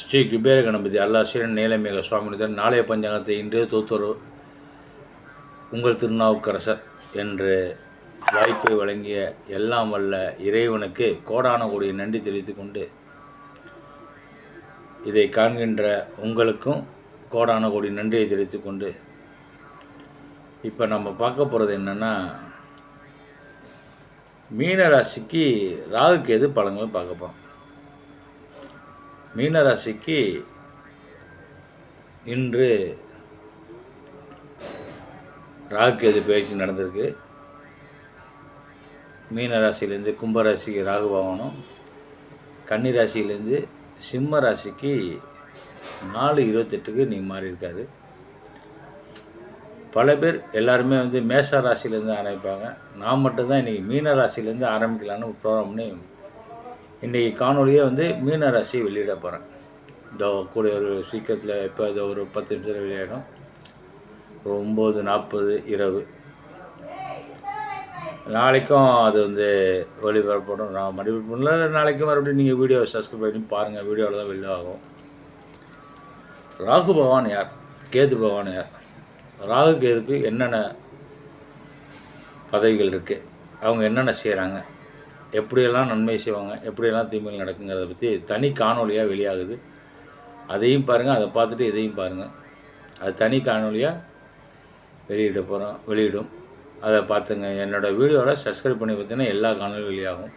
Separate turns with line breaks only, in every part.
ஸ்ரீ குபேர கணபதி அல்லாசிரியன் நீலமேக சுவாமிநாதன் நாளைய பஞ்சாங்கத்தை இன்று தூத்துறவு உங்கள் திருநாவுக்கரசர் என்று வாய்ப்பை வழங்கிய எல்லாம் வல்ல இறைவனுக்கு கோடான கோடியை நன்றி தெரிவித்து கொண்டு இதை காண்கின்ற உங்களுக்கும் கோடான கோடி நன்றியை தெரிவித்து கொண்டு இப்போ நம்ம பார்க்க போகிறது என்னென்னா மீனராசிக்கு ராகுக்கு எது பழங்கள் பார்க்க போகிறோம் மீனராசிக்கு இன்று ராகு எது பயிற்சி நடந்திருக்கு மீனராசிலேருந்து கும்பராசிக்கு ராகு பவனும் கன்னிராசிலேருந்து சிம்ம ராசிக்கு நாலு இருபத்தெட்டுக்கு நீங்கள் மாறியிருக்காரு பல பேர் எல்லாருமே வந்து மேச ராசிலேருந்து ஆரம்பிப்பாங்க நான் மட்டும்தான் இன்றைக்கி மீன ராசிலேருந்து ஆரம்பிக்கலான்னு ப்ரோக்ராம் பண்ணி இன்றைக்கி காணொலியை வந்து மீன ராசி வெளியிட போகிறேன் இதோ கூட ஒரு சீக்கிரத்தில் இப்போ இதோ ஒரு பத்து நிமிஷத்தில் வெளியாகிடும் ஒரு ஒம்பது நாற்பது இரவு நாளைக்கும் அது வந்து ஒளிபரப்படும் நான் மறுபடியும் பண்ணல நாளைக்கு மறுபடியும் நீங்கள் வீடியோ சப்ஸ்கிரைப் பண்ணி பாருங்கள் வீடியோவில் தான் வெளியாகும் ராகு பகவான் யார் கேது பகவான் யார் ராகு கேதுக்கு என்னென்ன பதவிகள் இருக்குது அவங்க என்னென்ன செய்கிறாங்க எப்படியெல்லாம் நன்மை செய்வாங்க எப்படியெல்லாம் தீமைகள் நடக்குங்கிறத பற்றி தனி காணொலியாக வெளியாகுது அதையும் பாருங்கள் அதை பார்த்துட்டு இதையும் பாருங்கள் அது தனி காணொலியாக வெளியிட போகிறோம் வெளியிடும் அதை பார்த்துங்க என்னோடய வீடியோவில் சப்ஸ்கிரைப் பண்ணி பார்த்தீங்கன்னா எல்லா காணொலியும் வெளியாகும்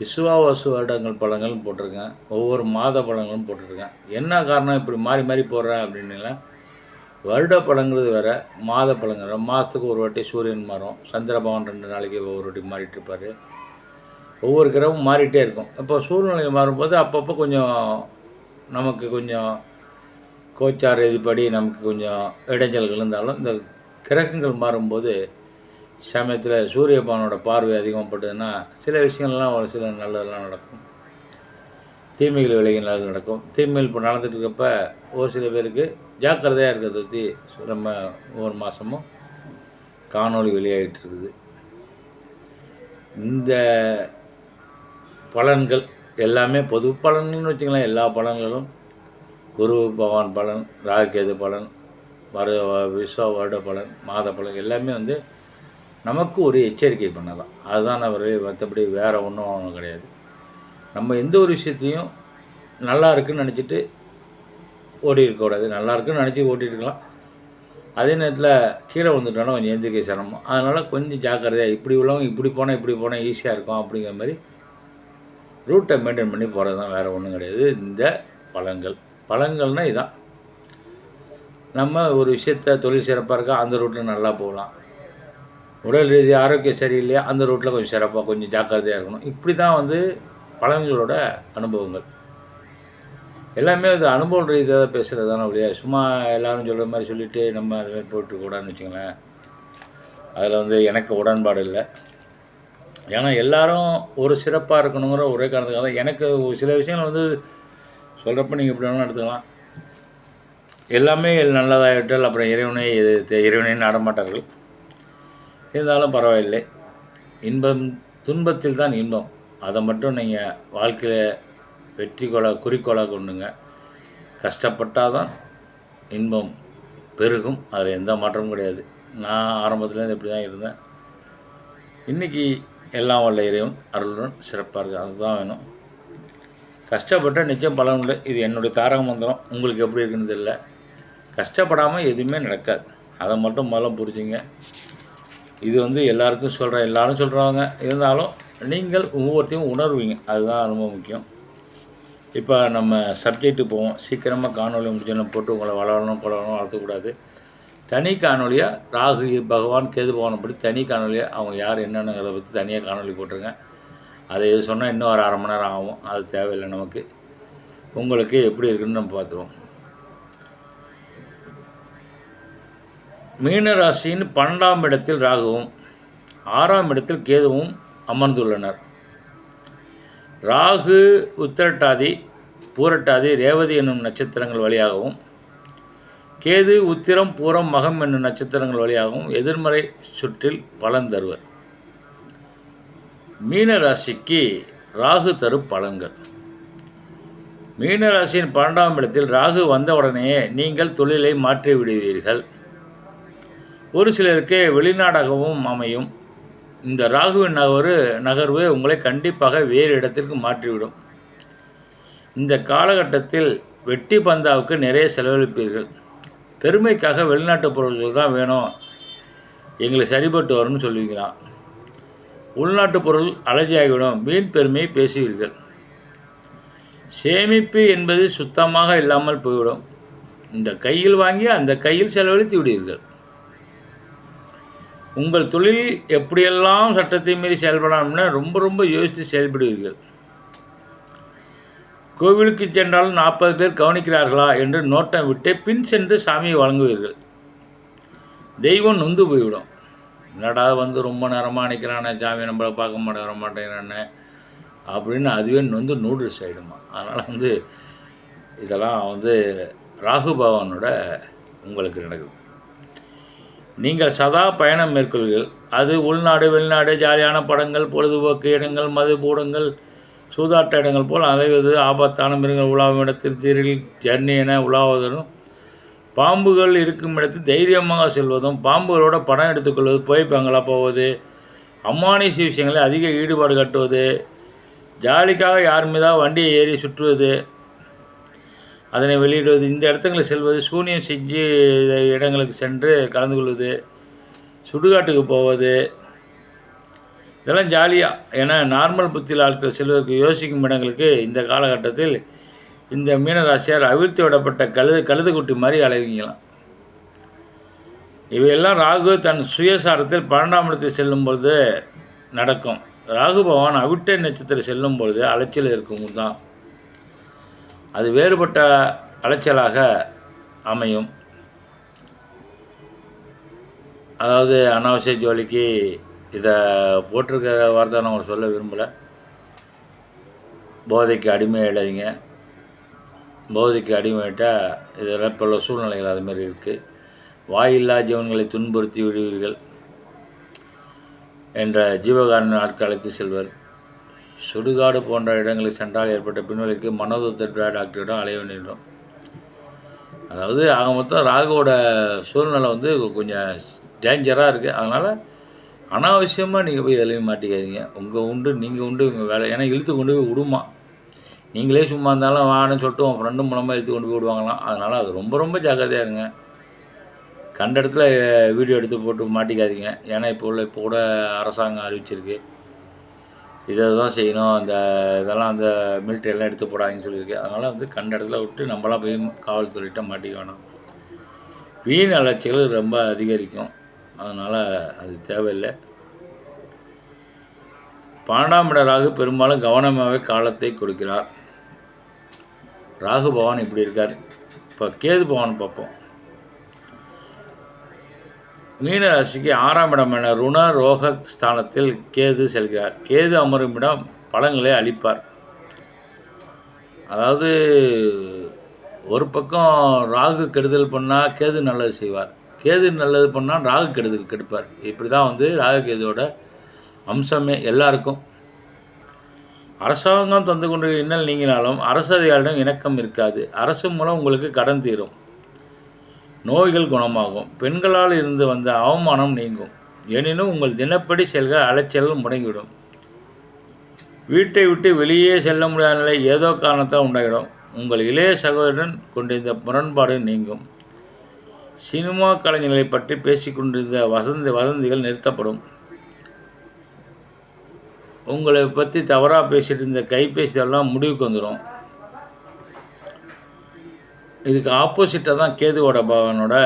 விசுவாவாசு வருடங்கள் பழங்களும் போட்டிருக்கேன் ஒவ்வொரு மாத பழங்களும் போட்டிருக்கேன் என்ன காரணம் இப்படி மாறி மாறி போடுறேன் அப்படின்னு வருட பழங்கிறது வேறு மாத பழங்கிற மாதத்துக்கு ஒரு வாட்டி சூரியன் மாறும் சந்திர பகவான் ரெண்டு நாளைக்கு ஒவ்வொரு வாட்டி மாறிட்டுருப்பார் ஒவ்வொரு கிரகமும் மாறிட்டே இருக்கும் இப்போ சூழ்நிலை மாறும்போது அப்பப்போ கொஞ்சம் நமக்கு கொஞ்சம் கோச்சார் இதுபடி நமக்கு கொஞ்சம் இடைஞ்சல்கள் இருந்தாலும் இந்த கிரகங்கள் மாறும்போது சமயத்தில் சூரியபானோட பார்வை அதிகமாகப்பட்டதுன்னா சில விஷயங்கள்லாம் ஒரு சில நல்லதெல்லாம் நடக்கும் தீமைகள் விலைகள் நல்லது நடக்கும் தீமைகள் இப்போ நடந்துட்டு இருக்கப்ப ஒரு சில பேருக்கு ஜாக்கிரதையாக இருக்கிறத பற்றி நம்ம ஒவ்வொரு மாதமும் காணொலி வெளியாகிட்டு இருக்குது இந்த பலன்கள் எல்லாமே பொது பலன்கள்னு வச்சுக்கலாம் எல்லா பலன்களும் குரு பகவான் பலன் ராகேது பலன் வர விஸ்வ வருட பலன் மாத பலன் எல்லாமே வந்து நமக்கு ஒரு எச்சரிக்கை பண்ணலாம் அதுதான் அவர் மற்றபடி வேறு ஒன்றும் ஒன்றும் கிடையாது நம்ம எந்த ஒரு விஷயத்தையும் நல்லா இருக்குன்னு நினச்சிட்டு ஓடி இருக்கக்கூடாது நல்லா இருக்குன்னு நினச்சி ஓட்டிருக்கலாம் அதே நேரத்தில் கீழே வந்துட்டோன்னா கொஞ்சம் எந்திரிக்கை சிரமம் அதனால் கொஞ்சம் ஜாக்கிரதையாக இப்படி உள்ளவங்க இப்படி போனால் இப்படி போனால் ஈஸியாக இருக்கும் அப்படிங்கிற மாதிரி ரூட்டை மெயின்டைன் பண்ணி போகிறது தான் வேறு ஒன்றும் கிடையாது இந்த பழங்கள் பழங்கள்னால் இதுதான் நம்ம ஒரு விஷயத்த தொழில் சிறப்பாக இருக்கா அந்த ரூட்டில் நல்லா போகலாம் உடல் ரீதி ஆரோக்கியம் சரியில்லையா அந்த ரூட்டில் கொஞ்சம் சிறப்பாக கொஞ்சம் ஜாக்கிரதையாக இருக்கணும் இப்படி தான் வந்து பழங்களோட அனுபவங்கள் எல்லாமே அது அனுபவம் ரீதியாக தான் பேசுகிறது தானே அப்படியா சும்மா எல்லோரும் சொல்கிற மாதிரி சொல்லிவிட்டு நம்ம அதுமாதிரி போய்ட்டு கூடான்னு வச்சுங்களேன் அதில் வந்து எனக்கு உடன்பாடு இல்லை ஏன்னா எல்லாரும் ஒரு சிறப்பாக இருக்கணுங்கிற ஒரே காரணத்துக்காக தான் எனக்கு சில விஷயங்கள் வந்து சொல்கிறப்ப நீங்கள் இப்படி வேணாலும் எடுத்துக்கலாம் எல்லாமே நல்லதாகிட்டால் அப்புறம் இறைவனை இறைவனையும் நாடமாட்டார்கள் இருந்தாலும் பரவாயில்லை இன்பம் துன்பத்தில் தான் இன்பம் அதை மட்டும் நீங்கள் வாழ்க்கையில் வெற்றி கோலா குறிக்கோளாக கொண்டுங்க கஷ்டப்பட்டால் தான் இன்பம் பெருகும் அதில் எந்த மாற்றமும் கிடையாது நான் ஆரம்பத்துலேருந்து இப்படி தான் இருந்தேன் இன்றைக்கி எல்லாம் வல்ல இறைவன் அருளுடன் சிறப்பாக இருக்குது அதுதான் வேணும் கஷ்டப்பட்ட நிச்சயம் பலன் இல்லை இது என்னுடைய தாரக மந்திரம் உங்களுக்கு எப்படி இருக்குன்னு தெரியல கஷ்டப்படாமல் எதுவுமே நடக்காது அதை மட்டும் முதல்ல புரிஞ்சுங்க இது வந்து எல்லாருக்கும் சொல்கிறேன் எல்லாரும் சொல்கிறாங்க இருந்தாலும் நீங்கள் ஒவ்வொருத்தையும் உணர்வீங்க அதுதான் ரொம்ப முக்கியம் இப்போ நம்ம சப்ஜெக்ட்டு போவோம் சீக்கிரமாக காணொலி முடிச்சோன்னு போட்டு உங்களை வளரணும் கொள்ளணும் வளர்த்தக்கூடாது தனி காணொலியாக ராகு பகவான் கேது பகவான் அப்படி தனி காணொலியாக அவங்க யார் என்னென்னுங்கிறத பற்றி தனியாக காணொலி போட்டிருங்க அதை எது சொன்னால் இன்னும் ஒரு அரை மணி நேரம் ஆகும் அது தேவையில்லை நமக்கு உங்களுக்கு எப்படி இருக்குன்னு நம்ம பார்த்துருவோம் மீனராசியின் பன்னெண்டாம் இடத்தில் ராகுவும் ஆறாம் இடத்தில் கேதுவும் அமர்ந்துள்ளனர் ராகு உத்திரட்டாதி பூரட்டாதி ரேவதி என்னும் நட்சத்திரங்கள் வழியாகவும் கேது உத்திரம் பூரம் மகம் என்னும் நட்சத்திரங்கள் வழியாகவும் எதிர்மறை சுற்றில் பலன் தருவர் மீன ராசிக்கு ராகு தரும் பலன்கள் மீனராசியின் பன்னெண்டாம் இடத்தில் ராகு வந்தவுடனேயே நீங்கள் தொழிலை மாற்றி விடுவீர்கள் ஒரு சிலருக்கு வெளிநாடாகவும் அமையும் இந்த ராகுவின் நகர்வு நகர்வு உங்களை கண்டிப்பாக வேறு இடத்திற்கு மாற்றிவிடும் இந்த காலகட்டத்தில் வெட்டி பந்தாவுக்கு நிறைய செலவழிப்பீர்கள் பெருமைக்காக வெளிநாட்டு பொருள்கள் தான் வேணும் எங்களை சரிபட்டு வரும்னு சொல்லுவீங்களாம் உள்நாட்டு பொருள் அலர்ஜியாகிவிடும் வீண் பெருமையை பேசுவீர்கள் சேமிப்பு என்பது சுத்தமாக இல்லாமல் போய்விடும் இந்த கையில் வாங்கி அந்த கையில் செலவழித்து விடுவீர்கள் உங்கள் தொழில் எப்படியெல்லாம் சட்டத்தை மீறி செயல்படாமல் ரொம்ப ரொம்ப யோசித்து செயல்படுவீர்கள் கோவிலுக்கு சென்றாலும் நாற்பது பேர் கவனிக்கிறார்களா என்று நோட்டம் விட்டு பின் சென்று சாமியை வழங்குவீர்கள் தெய்வம் நொந்து போய்விடும் என்னடா வந்து ரொம்ப நேரமாக நிற்கிறானே சாமி நம்மளை பார்க்க மாட்டே வர மாட்டேங்கிறானே அப்படின்னு அதுவே நொந்து நூடுல்ஸ் ஆகிடுமா அதனால் வந்து இதெல்லாம் வந்து ராகு பகவானோட உங்களுக்கு நடக்குது நீங்கள் சதா பயணம் மேற்கொள்வீர்கள் அது உள்நாடு வெளிநாடு ஜாலியான படங்கள் பொழுதுபோக்கு இடங்கள் மது சூதாட்ட இடங்கள் போல் அலைவது ஆபத்தான மிருகங்கள் உலாவும் இடத்தில் தீரில் ஜர்னி என உலாவதும் பாம்புகள் இருக்கும் இடத்தில் தைரியமாக செல்வதும் பாம்புகளோட படம் எடுத்துக்கொள்வது புகைப்பங்களா போவது அம்மானிசி விஷயங்களை அதிக ஈடுபாடு கட்டுவது ஜாலிக்காக யார் மீதாக வண்டியை ஏறி சுற்றுவது அதனை வெளியிடுவது இந்த இடத்துங்களுக்கு செல்வது சூனியம் செஞ்சு இடங்களுக்கு சென்று கலந்து கொள்வது சுடுகாட்டுக்கு போவது இதெல்லாம் ஜாலியாக ஏன்னா நார்மல் புத்தியில் ஆட்கள் செல்வதற்கு யோசிக்கும் இடங்களுக்கு இந்த காலகட்டத்தில் இந்த மீனராசியார் அவிழ்த்து விடப்பட்ட கழுது கழுது குட்டி மாதிரி அழகிங்களாம் இவையெல்லாம் ராகு தன் சுயசாரத்தில் பன்னெண்டாம் இடத்தில் செல்லும் பொழுது நடக்கும் ராகு பகவான் அவிட்ட நட்சத்திரம் செல்லும் பொழுது அலைச்சல் இருக்கும் தான் அது வேறுபட்ட அலைச்சலாக அமையும் அதாவது அனாவசிய ஜோலிக்கு இதை போட்டிருக்கிற வார்த்தை நான் உங்களுக்கு சொல்ல விரும்பலை போதைக்கு அடிமை எழுதிங்க போதைக்கு அடிமையிட்டால் இதெல்லாம் இப்போ உள்ள சூழ்நிலைகள் அதுமாரி இருக்குது வாயில்லா ஜீவன்களை துன்புறுத்தி விடுவீர்கள் என்ற ஜீவகாரண ஆட்கள் அழைத்து செல்வர் சுடுகாடு போன்ற இடங்களுக்கு சென்றால் ஏற்பட்ட பின்வலிக்கு மனோதத்திற்காக டாக்டரிடம் அலைய வேண்டிடும் அதாவது ஆக மொத்தம் ராகுவோட சூழ்நிலை வந்து கொஞ்சம் டேஞ்சராக இருக்குது அதனால் அனாவசியமாக நீங்கள் போய் எதுலையும் மாட்டிக்காதீங்க உங்கள் உண்டு நீங்கள் உண்டு உங்கள் வேலை ஏன்னா இழுத்து கொண்டு போய் விடுமா நீங்களே சும்மா இருந்தாலும் வான்னு சொல்லிட்டு உன் ஃப்ரெண்டு மூலமாக இழுத்து கொண்டு போய் விடுவாங்களாம் அதனால் அது ரொம்ப ரொம்ப ஜாக்கிரதையாக இருங்க கண்ட இடத்துல வீடியோ எடுத்து போட்டு மாட்டிக்காதீங்க ஏன்னா இப்போ உள்ள இப்போ கூட அரசாங்கம் அறிவிச்சிருக்கு இதை தான் செய்யணும் அந்த இதெல்லாம் அந்த மில்ட்ரியெல்லாம் எடுத்து போடாதுன்னு சொல்லியிருக்கு அதனால் வந்து கண்ட இடத்துல விட்டு நம்மளாம் போய் காவல்துறையிட்ட மாட்டிக்க வேணாம் வீண் அலட்சிகள் ரொம்ப அதிகரிக்கும் அதனால் அது தேவையில்லை பன்னெண்டாம் இட ராகு பெரும்பாலும் கவனமாகவே காலத்தை கொடுக்கிறார் ராகு பவான் இப்படி இருக்கார் இப்போ கேது பவான் பார்ப்போம் மீன ராசிக்கு ஆறாம் என ருண ரோக ஸ்தானத்தில் கேது செல்கிறார் கேது அமரும் இடம் பழங்களை அழிப்பார் அதாவது ஒரு பக்கம் ராகு கெடுதல் பண்ணால் கேது நல்லது செய்வார் கேது நல்லது பண்ணால் ராகு கெடுதல் கெடுப்பார் இப்படி தான் வந்து ராகு கேதுவோட அம்சமே எல்லாருக்கும் அரசாங்கம் தந்து கொண்டு இன்னல் நீங்கினாலும் அரசு அதிகாரிடம் இணக்கம் இருக்காது அரசு மூலம் உங்களுக்கு கடன் தீரும் நோய்கள் குணமாகும் பெண்களால் இருந்து வந்த அவமானம் நீங்கும் எனினும் உங்கள் தினப்படி செல்க அலைச்சல் முடங்கிவிடும் வீட்டை விட்டு வெளியே செல்ல முடியாத நிலை ஏதோ காரணத்தால் உண்டாகிடும் உங்கள் இளைய சகோதரன் கொண்டிருந்த முரண்பாடு நீங்கும் சினிமா கலைஞர்களை பற்றி பேசிக்கொண்டிருந்த வசந்தி வதந்திகள் நிறுத்தப்படும் உங்களை பற்றி தவறாக பேசிகிட்டு இருந்த கைபேசியெல்லாம் முடிவுக்கு வந்துடும் இதுக்கு ஆப்போசிட்டாக தான் கேதுவோட பவனோட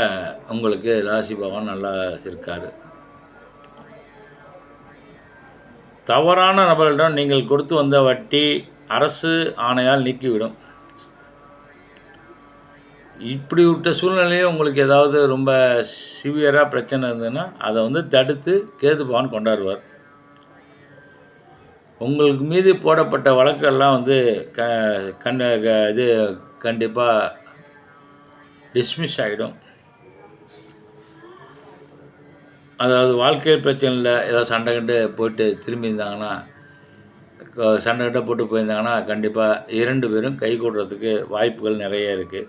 உங்களுக்கு ராசி பவன் நல்லா இருக்கார் தவறான நபர்களிடம் நீங்கள் கொடுத்து வந்த வட்டி அரசு ஆணையால் நீக்கிவிடும் இப்படி விட்ட சூழ்நிலையே உங்களுக்கு ஏதாவது ரொம்ப சிவியராக பிரச்சனை இருந்ததுன்னா அதை வந்து தடுத்து கேது கொண்டாடுவார் உங்களுக்கு மீது போடப்பட்ட வழக்கெல்லாம் வந்து க கண் இது கண்டிப்பாக டிஸ்மிஸ் ஆகிடும் அதாவது வாழ்க்கை பிரச்சனையில் ஏதாவது சண்டை கண்டு போயிட்டு திரும்பி இருந்தாங்கன்னா சண்டை கட்ட போட்டு போயிருந்தாங்கன்னா கண்டிப்பாக இரண்டு பேரும் கை கூடுறதுக்கு வாய்ப்புகள் நிறைய இருக்குது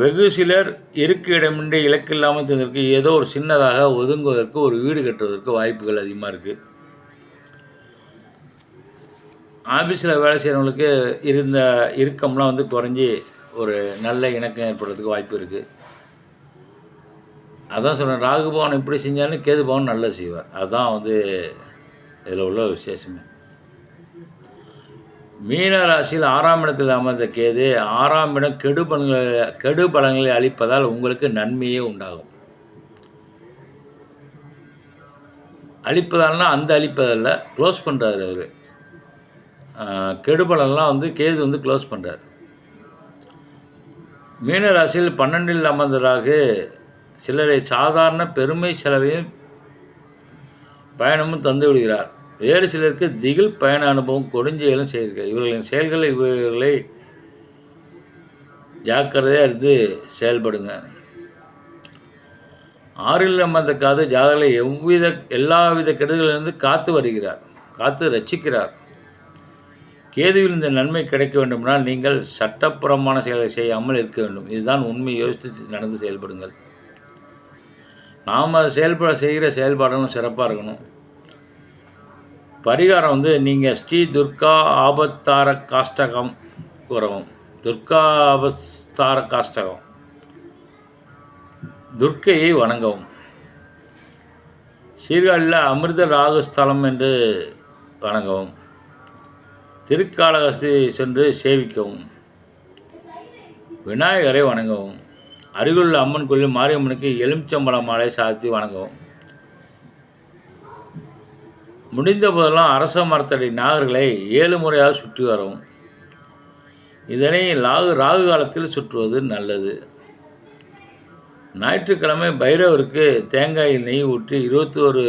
வெகு சிலர் இருக்க இடமின்றி இலக்கு இல்லாமல் தந்ததற்கு ஏதோ ஒரு சின்னதாக ஒதுங்குவதற்கு ஒரு வீடு கட்டுவதற்கு வாய்ப்புகள் அதிகமாக இருக்குது ஆஃபீஸில் வேலை செய்கிறவங்களுக்கு இருந்த இறுக்கம்லாம் வந்து குறைஞ்சி ஒரு நல்ல இணக்கம் ஏற்படுறதுக்கு வாய்ப்பு இருக்குது அதான் சொல்கிறேன் ராகுபவன் எப்படி செஞ்சாலும் கேதுபவன் நல்லா செய்வார் அதுதான் வந்து இதில் உள்ள விசேஷமே மீன ராசியில் ஆறாம் இடத்தில் அமர்ந்த கேது ஆறாம் இடம் கெடுபலங்களை கெடுபலங்களை அளிப்பதால் உங்களுக்கு நன்மையே உண்டாகும் அழிப்பதால்னா அந்த அழிப்பதில் க்ளோஸ் பண்ணுறாரு அவர் கெடுபலன்லாம் வந்து கேது வந்து க்ளோஸ் பண்ணுறார் மீனராசியில் பன்னெண்டில் அமர்ந்ததாக சிலரை சாதாரண பெருமை செலவையும் பயணமும் தந்து விடுகிறார் வேறு சிலருக்கு திகில் பயண அனுபவம் கொடுஞ்செயலும் செய்திருக்க இவர்களின் செயல்களை இவர்களை ஜாக்கிரதையாக இருந்து செயல்படுங்க ஆறில் அமர்ந்தக்காத காது ஜாதகங்களை எவ்வித எல்லாவித கெடுதலிலிருந்து காத்து வருகிறார் காத்து ரசிக்கிறார் கேதுவில் இந்த நன்மை கிடைக்க வேண்டுமானால் நீங்கள் சட்டப்புறமான செயலை செய்யாமல் இருக்க வேண்டும் இதுதான் உண்மை யோசித்து நடந்து செயல்படுங்கள் நாம் செயல்பட செய்கிற செயல்பாடுகளும் சிறப்பாக இருக்கணும் பரிகாரம் வந்து நீங்கள் ஸ்ரீ துர்கா ஆபத்தார காஷ்டகம் கூறவும் துர்கா ஆபத்தார காஷ்டகம் துர்க்கையை வணங்கவும் சீர்காழியில் அமிர்த ராகுஸ்தலம் என்று வணங்கவும் திருக்காலகஸ்தி சென்று சேவிக்கவும் விநாயகரை வணங்கவும் அருகிலுள்ள அம்மன் கோயில் மாரியம்மனுக்கு எலுமிச்சம்பழ மாலை சாத்தி வணங்கவும் முடிந்த போதெல்லாம் அரச மரத்தடி நாகர்களை ஏழு முறையாக சுற்றி வரவும் இதனை லாகு ராகு காலத்தில் சுற்றுவது நல்லது ஞாயிற்றுக்கிழமை பைரவருக்கு தேங்காய் நெய் ஊற்றி இருபத்தி ஒரு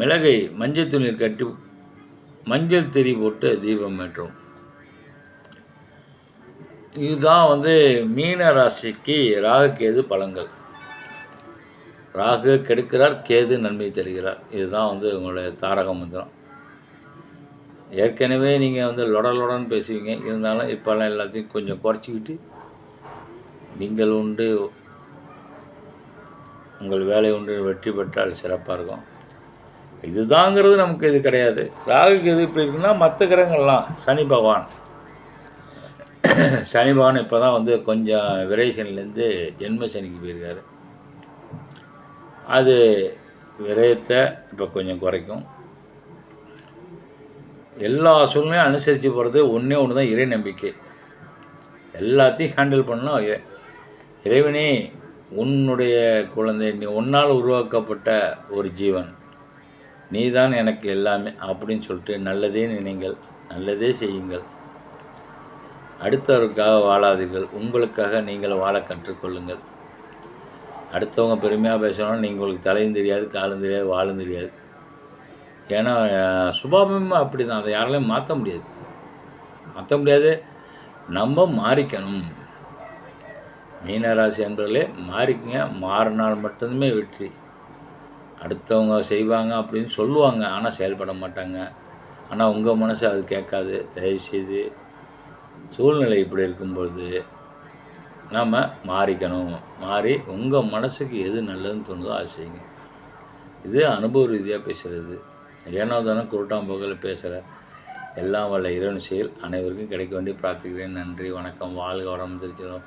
மிளகை மஞ்சள் துணியில் கட்டி மஞ்சள் திரி போட்டு தீபம் ஏற்றும் இதுதான் வந்து மீன ராசிக்கு ராகுக்கு எது பழங்கள் ராகு கெடுக்கிறார் கேது நன்மை தருகிறார் இதுதான் வந்து உங்களுடைய தாரக மந்திரம் ஏற்கனவே நீங்கள் வந்து லொடலொடன்னு பேசுவீங்க இருந்தாலும் இப்போல்லாம் எல்லாத்தையும் கொஞ்சம் குறைச்சிக்கிட்டு நீங்கள் உண்டு உங்கள் வேலை உண்டு வெற்றி பெற்றால் சிறப்பாக இருக்கும் இதுதாங்கிறது நமக்கு இது கிடையாது ராகுக்கு எது இப்படி இருக்குன்னா மற்ற கிரகங்கள்லாம் சனி பகவான் சனி பகவான் இப்போ தான் வந்து கொஞ்சம் விரைசனிலேருந்து ஜென்ம சனிக்கு போயிருக்காரு அது விரயத்தை இப்போ கொஞ்சம் குறைக்கும் எல்லா சூழ்நிலையும் அனுசரித்து போகிறது ஒன்றே ஒன்று தான் இறை நம்பிக்கை எல்லாத்தையும் ஹேண்டில் பண்ணலாம் இறைவனே உன்னுடைய குழந்தை நீ உன்னால் உருவாக்கப்பட்ட ஒரு ஜீவன் நீ தான் எனக்கு எல்லாமே அப்படின்னு சொல்லிட்டு நல்லதே நினைங்கள் நல்லதே செய்யுங்கள் அடுத்தவருக்காக வாழாதீர்கள் உங்களுக்காக நீங்கள் வாழ கற்றுக்கொள்ளுங்கள் அடுத்தவங்க பெருமையாக பேசணும்னு நீங்கள் உங்களுக்கு தலையும் தெரியாது காலும் தெரியாது வாழும் தெரியாது ஏன்னா சுபாபமும் அப்படி தான் அதை யாராலையும் மாற்ற முடியாது மாற்ற முடியாது நம்ம மாறிக்கணும் மீனராசி என்பர்களே மாறிக்குங்க மாறினால் மட்டுமே வெற்றி அடுத்தவங்க செய்வாங்க அப்படின்னு சொல்லுவாங்க ஆனால் செயல்பட மாட்டாங்க ஆனால் உங்கள் மனசு அது கேட்காது தயவுசெய்து சூழ்நிலை இப்படி இருக்கும்பொழுது நம்ம மாறிக்கணும் மாறி உங்கள் மனசுக்கு எது நல்லதுன்னு தோணுதோ அது செய்யுங்க இது அனுபவ ரீதியாக பேசுகிறது ஏனோ தானே குருட்டாம்போக்கில் பேசுகிற எல்லாம் வல்ல இறைவன் செயல் அனைவருக்கும் கிடைக்க வேண்டி பிரார்த்திக்கிறேன் நன்றி வணக்கம் வாழ்க வரம் திருச்சிடும்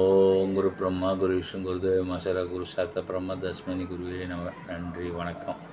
ஓம் குரு பிரம்மா குரு விஷ்ணு குருதேவ மசர குரு சாத்த பிரம்ம தஸ்மினி குருவே நம நன்றி வணக்கம்